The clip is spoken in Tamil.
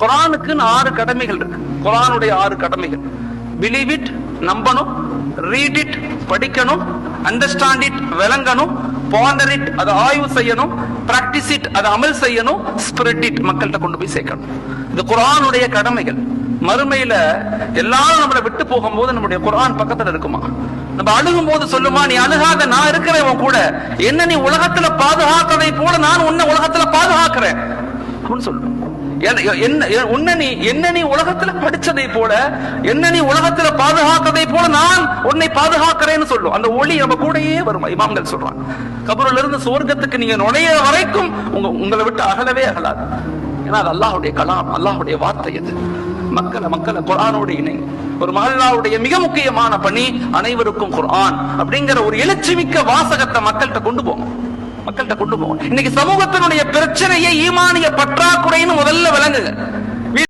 குரானுக்குன்னு ஆறு கடமைகள் இருக்கு. குரானுடைய ஆறு கடமைகள். பிலீவ் இட் நம்பணும் ரீட் இட் படிக்கணும் அண்டர்ஸ்டாண்ட் இட் விளங்கணும் பாண்டர் இட் அதை ஆய்வு செய்யணும் பிராக்டிஸ் இட் அதை அமல் செய்யணும் ஸ்பிரிட் இட் மக்கள்கிட்ட கொண்டு போய் சேர்க்கணும். இது குரானுடைய கடமைகள். மறுமையில எல்லாரும் நம்மளை விட்டு போகும்போது நம்முடைய குரான் பக்கத்துல இருக்குமா? நம்ம அழுகும் போது சொல்லுமா நீ அழுகாத நான் இருக்கிறேன் கூட. என்ன நீ உலகத்துல பாதுகாத்ததை போல நான் உன்னை உலகத்துல பாதுகாக்கிறேன்? அப்படின்னு சொல்லும். என்ன நீ என்ன நீ உலகத்துல படிச்சதை போல என்ன நீ உலகத்துல பாதுகாத்ததை போல நான் உன்னை பாதுகாக்கிறேன்னு சொல்லும். அந்த ஒளி நம்ம கூடயே வரும் இமாம்கள் சொல்றாங்க. கபூர்ல இருந்து சுவர்க்கத்துக்கு நீங்க நுழைய வரைக்கும் உங்க உங்களை விட்டு அகலவே அகலாது. ஏன்னா அது அல்லாஹுடைய கலாம் அல்லாஹுடைய வார்த்தை அது. மக்களை மக்களை குரானோடு இணை ஒரு மஹல்லாவுடைய மிக முக்கியமான பணி அனைவருக்கும் குரான் அப்படிங்கிற ஒரு எழுச்சி மிக்க வாசகத்தை மக்கள்கிட்ட கொண்டு போகும் மக்கள்கிட்ட கொண்டு போகும் இன்னைக்கு சமூகத்தினுடைய பிரச்சனையை ஈமானிய பற்றாக்குறைன்னு முதல்ல விளங்குங்க.